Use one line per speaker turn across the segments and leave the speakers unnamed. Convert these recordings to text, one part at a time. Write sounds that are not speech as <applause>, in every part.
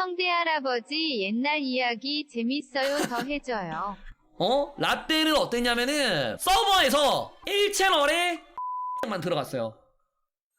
성대 할아버지 옛날 이야기 재밌어요 더 해줘요. <laughs>
어? 라떼는 어땠냐면은 서버에서 1채널에 만 들어갔어요.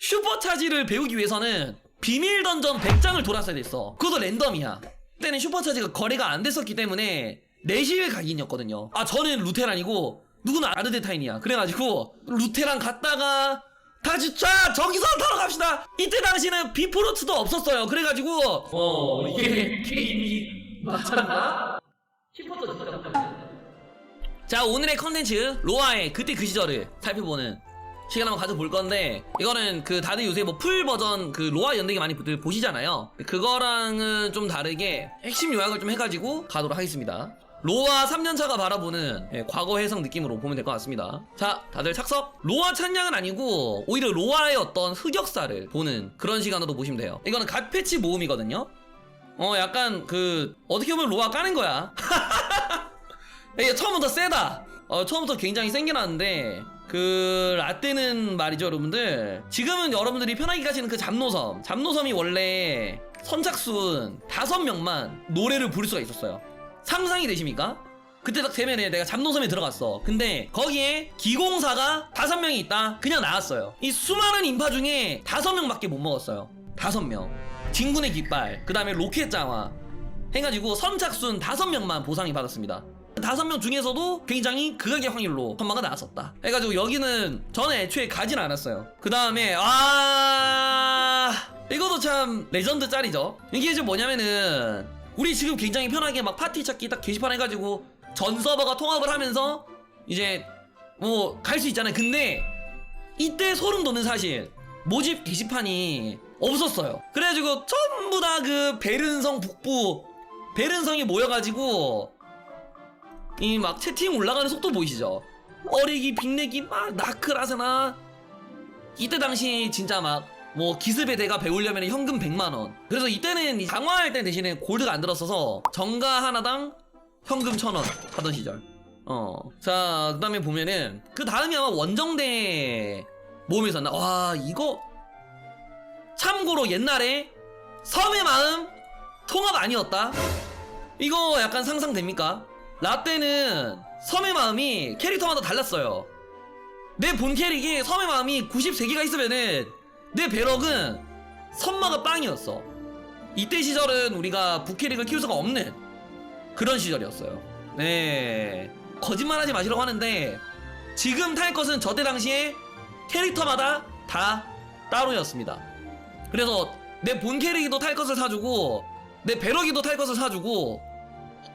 슈퍼차지를 배우기 위해서는 비밀 던전 100장을 돌았어야 됐어. 그것도 랜덤이야. 그때는 슈퍼차지가 거래가 안 됐었기 때문에 내실 각인이었거든요. 아 저는 루테란이고 누구는 아르데타인이야. 그래가지고 루테란 갔다가 다시 자 저기서 타러 갑시다. 이때 당시는 비프로트도 없었어요. 그래가지고 어 이게 게임이 맞췄나? 슈퍼도 진짜 자 오늘의 컨텐츠 로아의 그때 그 시절을 살펴보는 시간 한번 가져볼 건데 이거는 그 다들 요새 뭐 풀 버전 그 로아 연대기 많이 들 보시잖아요 그거랑은 좀 다르게 핵심 요약을 좀 해가지고 가도록 하겠습니다 로아 3년차가 바라보는 예, 과거 해석 느낌으로 보면 될 것 같습니다 자 다들 착석 로아 찬양은 아니고 오히려 로아의 어떤 흑역사를 보는 그런 시간으로 보시면 돼요 이거는 갓 패치 모음이거든요 어 약간 그 어떻게 보면 로아 까는 거야 <laughs> 이게 처음부터 세다. 어, 처음부터 굉장히 센게 나는데 그 라떼는 말이죠, 여러분들. 지금은 여러분들이 편하게 가시는 그 잡노섬. 잡노섬이 원래 선착순 다섯 명만 노래를 부를 수가 있었어요. 상상이 되십니까? 그때 딱 되면에 내가 잡노섬에 들어갔어. 근데 거기에 기공사가 다섯 명이 있다. 그냥 나왔어요. 이 수많은 인파 중에 다섯 명밖에 못 먹었어요. 다섯 명. 진군의 깃발, 그 다음에 로켓 장화 해가지고 선착순 다섯 명만 보상이 받았습니다. 다섯 명 중에서도 굉장히 극악의 확률로 선마가 나왔었다. 해가지고 여기는 저는 애초에 가진 않았어요. 그 다음에 아 이것도 참 레전드 짤이죠. 이게 지금 뭐냐면은 우리 지금 굉장히 편하게 막 파티 찾기 딱 게시판 해가지고 전 서버가 통합을 하면서 이제 뭐 갈 수 있잖아요. 근데 이때 소름 돋는 사실 모집 게시판이 없었어요. 그래가지고 전부 다 그 베른성 북부 베른성이 모여가지고 이 막 채팅 올라가는 속도 보이시죠? 어리기 빅내기 막 나크라세나 이때 당시 진짜 막 뭐 기습의 대가 배우려면 현금 100만 원 그래서 이때는 이 강화할 때 대신에 골드가 안 들었어서 정가 하나당 현금 1000원 하던 시절 어 자 그 다음에 보면은 그 다음이 아마 원정대 모험에서 나 와 이거 참고로 옛날에 섬의 마음 통합 아니었다 이거 약간 상상됩니까? 라떼는 섬의 마음이 캐릭터마다 달랐어요. 내 본 캐릭이 섬의 마음이 93개가 있으면은 내 배럭은 선마가 빵이었어. 이때 시절은 우리가 부캐릭을 키울 수가 없는 그런 시절이었어요. 네. 거짓말하지 마시라고 하는데 지금 탈 것은 저때 당시에 캐릭터마다 다 따로였습니다. 그래서 내 본 캐릭이도 탈 것을 사주고 내 배럭이도 탈 것을 사주고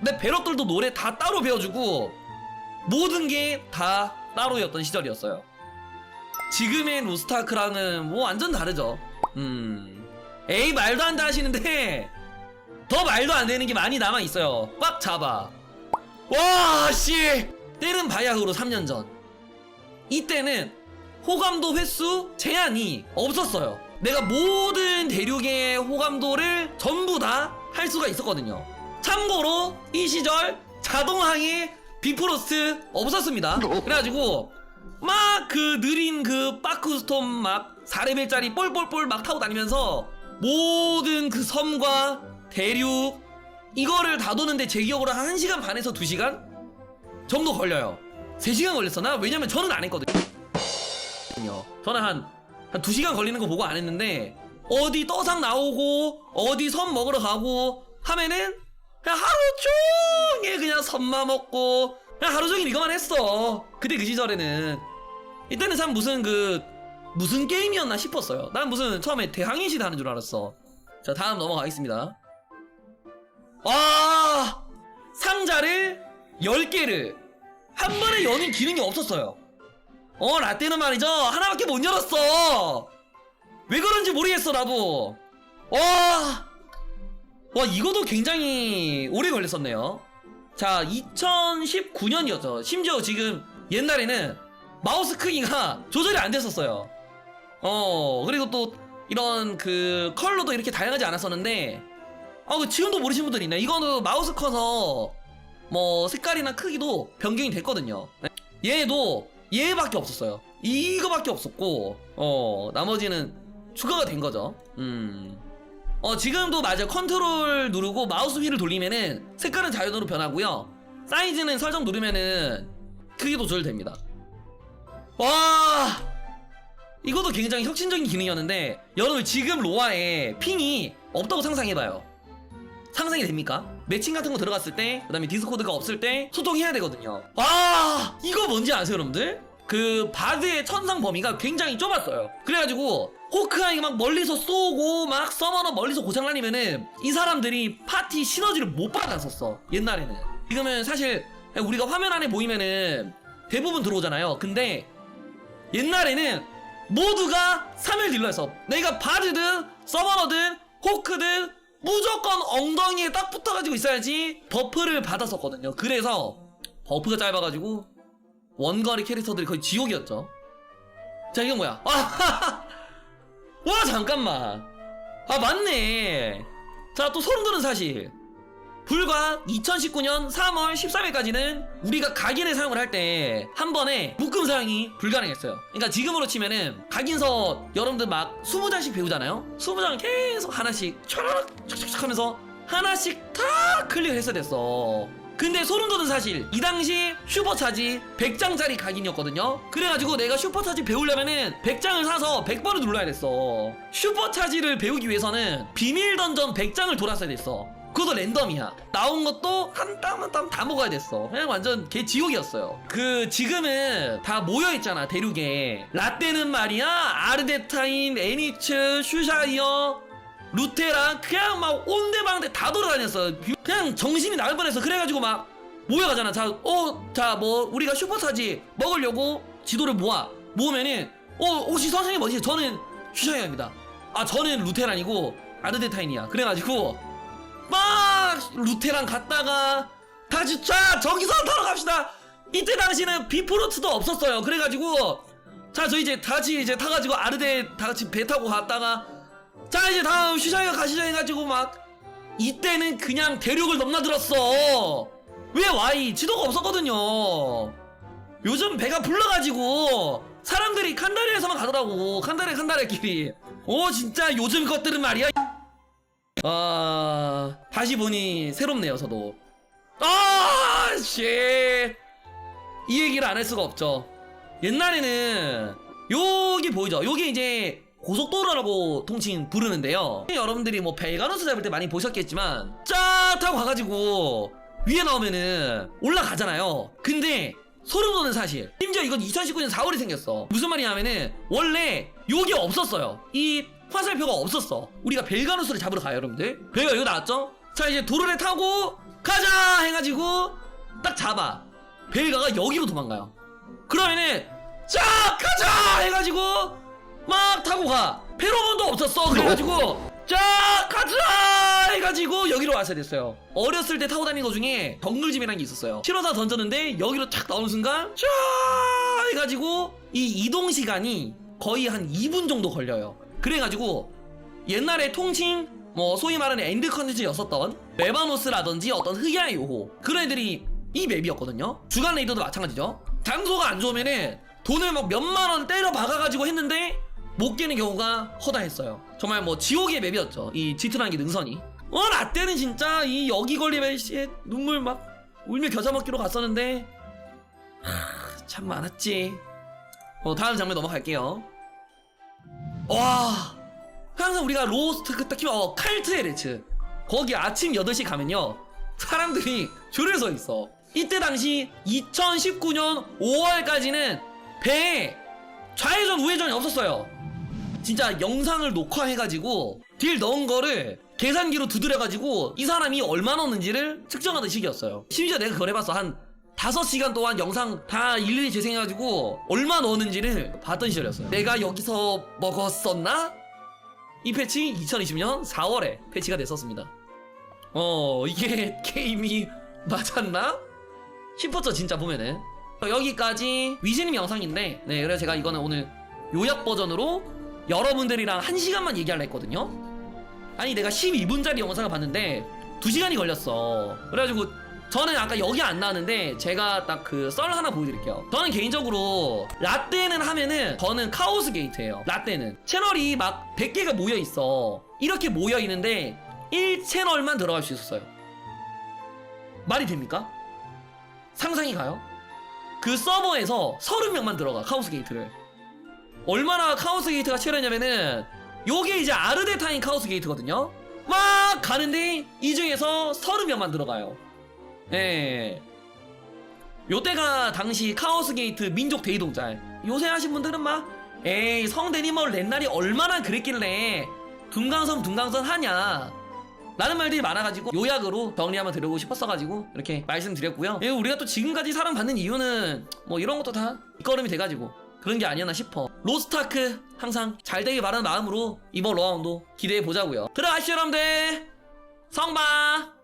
내 배럭들도 노래 다 따로 배워주고 모든 게 다 따로였던 시절이었어요. 지금의 로스타크랑은 뭐 완전 다르죠. 음. 에이 말도 안돼 하시는데 더 말도 안 되는 게 많이 남아 있어요. 꽉 잡아. 와 씨. 때는 바야흐로 3년 전. 이때는 호감도 횟수 제한이 없었어요. 내가 모든 대륙의 호감도를 전부 다 할 수가 있었거든요. 참고로 이 시절 자동항해 비프로스트 없었습니다. 그래가지고 막 그 느린 그 파크스톰 막 4레벨짜리 뻘뻘뻘 막 타고 다니면서 모든 그 섬과 대륙 이거를 다 도는데 제 기억으로 한 1시간 반에서 2시간 정도 걸려요. 3시간 걸렸었나? 왜냐면 저는 안 했거든요. 저는 한, 한 2시간 걸리는 거 보고 안 했는데 어디 떠상 나오고 어디 섬 먹으러 가고 하면은 그냥 하루 종일 그냥 섬마 먹고 하루 종일 이거만 했어. 그때 그 시절에는 이때는 참 무슨 그 무슨 게임이었나 싶었어요. 난 무슨 처음에 대항해 시대 하는 줄 알았어. 자 다음 넘어가겠습니다. 와 상자를 10개를 한 번에 여는 기능이 없었어요. 어 라떼는 말이죠 하나밖에 못 열었어. 왜 그런지 모르겠어 나도. 와. 와 이거도 굉장히 오래 걸렸었네요. 자 2019년이었죠. 심지어 지금 옛날에는 마우스 크기가 조절이 안 됐었어요. 어 그리고 또 이런 그 컬러도 이렇게 다양하지 않았었는데 아 그 지금도 모르시는 분들 있네. 이거는 마우스 커서 뭐 색깔이나 크기도 변경이 됐거든요. 얘도 얘밖에 없었어요. 이거밖에 없었고 어 나머지는 추가가 된 거죠. 음. 어 지금도 맞아 컨트롤 누르고 마우스 휠을 돌리면은 색깔은 자연으로 변하고요. 사이즈는 설정 누르면은 크기도 조절됩니다. 와! 이것도 굉장히 혁신적인 기능이었는데 여러분 지금 로아에 핑이 없다고 상상해봐요. 상상이 됩니까? 매칭 같은 거 들어갔을 때 그 다음에 디스코드가 없을 때 소통해야 되거든요. 와! 이거 뭔지 아세요 여러분들? 그 바드의 천상 범위가 굉장히 좁았어요. 그래가지고 호크아이 막 멀리서 쏘고 막 서머너 멀리서 고장나니면은 이 사람들이 파티 시너지를 못 받았었어 옛날에는. 지금은 사실 우리가 화면 안에 보이면은 대부분 들어오잖아요. 근데 옛날에는 모두가 3일 딜러였어. 내가 바드든 서머너든 호크든 무조건 엉덩이에 딱 붙어가지고 있어야지 버프를 받았었거든요. 그래서 버프가 짧아가지고 원거리 캐릭터들이 거의 지옥이었죠 자 이건 뭐야 아, <laughs> 와 잠깐만 아 맞네 자 또 소름 돋는 사실 불과 2019년 3월 13일까지는 우리가 각인을 사용을 할 때 한 번에 묶음 사용이 불가능했어요. 그러니까 지금으로 치면은 각인서 여러분들 막 20장씩 배우잖아요. 20장 계속 하나씩 촥 촥촥 하면서 하나씩 다 클리어 했어야 됐어. 근데 소름 돋는 사실 이 당시 슈퍼차지 100장짜리 각인이었거든요. 그래가지고 내가 슈퍼차지 배우려면은 100장을 사서 100번을 눌러야 됐어. 슈퍼차지를 배우기 위해서는 비밀 던전 100장을 돌았어야 됐어. 그것도 랜덤이야. 나온 것도 한 땀 한 땀 다 먹어야 됐어. 그냥 완전 개 지옥이었어요. 그 지금은 다 모여 있잖아 대륙에. 라떼는 말이야 아르데타인 애니츠 슈샤이어 루테랑 그냥 막 온데방데 다 돌아다녔어. 그냥 정신이 나갈 뻔했어. 그래가지고 막 모여가잖아. 자 어 자 뭐 우리가 슈퍼차지 먹으려고 지도를 모아. 모으면은 어 혹시 선생님 어디세요? 저는 슈샤이어입니다. 아 저는 루테란이고 아르데타인이야. 그래가지고 막 루테랑 갔다가 다시 자 저기서 타러 갑시다. 이때 당시는 비프루트도 없었어요. 그래가지고 자 저 이제 다시 이제 타가지고 아르데 다 같이 배 타고 갔다가 자 이제 다음 슈샤이가 가시죠 해가지고 막 이때는 그냥 대륙을 넘나들었어. 왜 와이 지도가 없었거든요. 요즘 배가 불러가지고 사람들이 칸다리에서만 가더라고. 칸다리 칸다리끼리. 오 진짜 요즘 것들은 말이야. 아 다시 보니 새롭네요 저도. 아씨. 이 얘기를 안 할 수가 없죠. 옛날에는 여기 보이죠? 여기 이제 고속도로라고 통칭 부르는데요. 여러분들이 뭐 벨가노스 잡을 때 많이 보셨겠지만 쫙 타고 가가지고 위에 나오면은 올라가잖아요. 근데 소름 돋는 사실. 심지어 이건 2019년 4월에 생겼어. 무슨 말이냐면은 원래 여기 없었어요. 이 화살표가 없었어. 우리가 벨가누스를 잡으러 가요 여러분들. 배가 여기 나왔죠? 자 이제 도로를 타고 가자 해가지고 딱 잡아. 벨가가 여기로 도망가요. 그러면은 쫙 가자 해가지고 막 타고 가. 페로몬도 없었어. 그래가지고 <laughs> 쫙 가자! 해가지고 여기로 왔어야 됐어요. 어렸을 때 타고 다니는 거 중에 덩글짐이라는 게 있었어요. 실어다 던졌는데 여기로 탁 나오는 순간 쫙 해가지고 이 이동 시간이 거의 한 2분 정도 걸려요. 그래가지고 옛날에 통칭 뭐 소위 말하는 엔드 컨텐츠였었던 메바노스라든지 어떤 흑야의 요호 그런 애들이 이 맵이었거든요. 주간 레이더도 마찬가지죠. 장소가 안 좋으면은 돈을 막 몇만 원 때려 박아가지고 했는데 못 깨는 경우가 허다했어요. 정말 뭐 지옥의 맵이었죠. 이게 능선이. 어 라떼는 진짜 이 여기 걸리면 씨 눈물 막 울며 겨자 먹기로 갔었는데 하, 참 많았지. 어 다음 장면 넘어갈게요. 와 항상 우리가 로스트 그딱 키면 어, 칼트의 레츠. 거기 아침 8시 가면요 사람들이 줄을 서 있어. 이때 당시 2019년 5월까지는 배에 좌회전 우회전이 없었어요 진짜 영상을 녹화해가지고 딜 넣은 거를 계산기로 두드려가지고 이 사람이 얼마 넣었는지를 측정하는 식이었어요. 심지어 내가 그걸 해봤어. 한 5시간 동안 영상 다 일일이 재생해가지고 얼마 넣었는지를 봤던 시절이었어요. 내가 여기서 먹었었나? 이 패치 2020년 4월에 패치가 됐었습니다. 어 이게 <laughs> 게임이 맞았나? 싶었죠 진짜 보면은. 여기까지 위즈님 영상인데 네 그래서 제가 이거는 오늘 요약 버전으로 여러분들이랑 1시간만 얘기하려 했거든요. 아니 내가 12분짜리 영상을 봤는데 2시간이 걸렸어. 그래가지고 저는 아까 여기 안 나왔는데 제가 딱 그 썰 하나 보여드릴게요. 저는 개인적으로 라떼는 하면은 저는 카오스 게이트예요. 라떼는. 채널이 막 100개가 모여있어. 이렇게 모여 있는데 1채널만 들어갈 수 있었어요. 말이 됩니까? 상상이 가요? 그 서버에서 30명만 들어가 카오스 게이트를 얼마나 카오스 게이트가 치열했냐면은 요게 이제 아르데타인 카오스 게이트거든요? 막 가는데 이 중에서 30명만 들어가요. 예. 요때가 당시 카오스 게이트 민족 대이동짤 요새 하신 분들은 막 에이 성대니멀 렌날이 얼마나 그랬길래 둔강선 둔강선 하냐? 라는 말들이 많아가지고 요약으로 정리 한번 드리고 싶었어가지고 이렇게 말씀드렸고요. 예, 우리가 또 지금까지 사랑받는 이유는 뭐 이런 것도 다 뒷걸음이 돼가지고 그런 게 아니었나 싶어. 로스타크 항상 잘 되길 바라는 마음으로 이번 러운도 기대해 보자고요. 들어가시죠 여러분들. 성바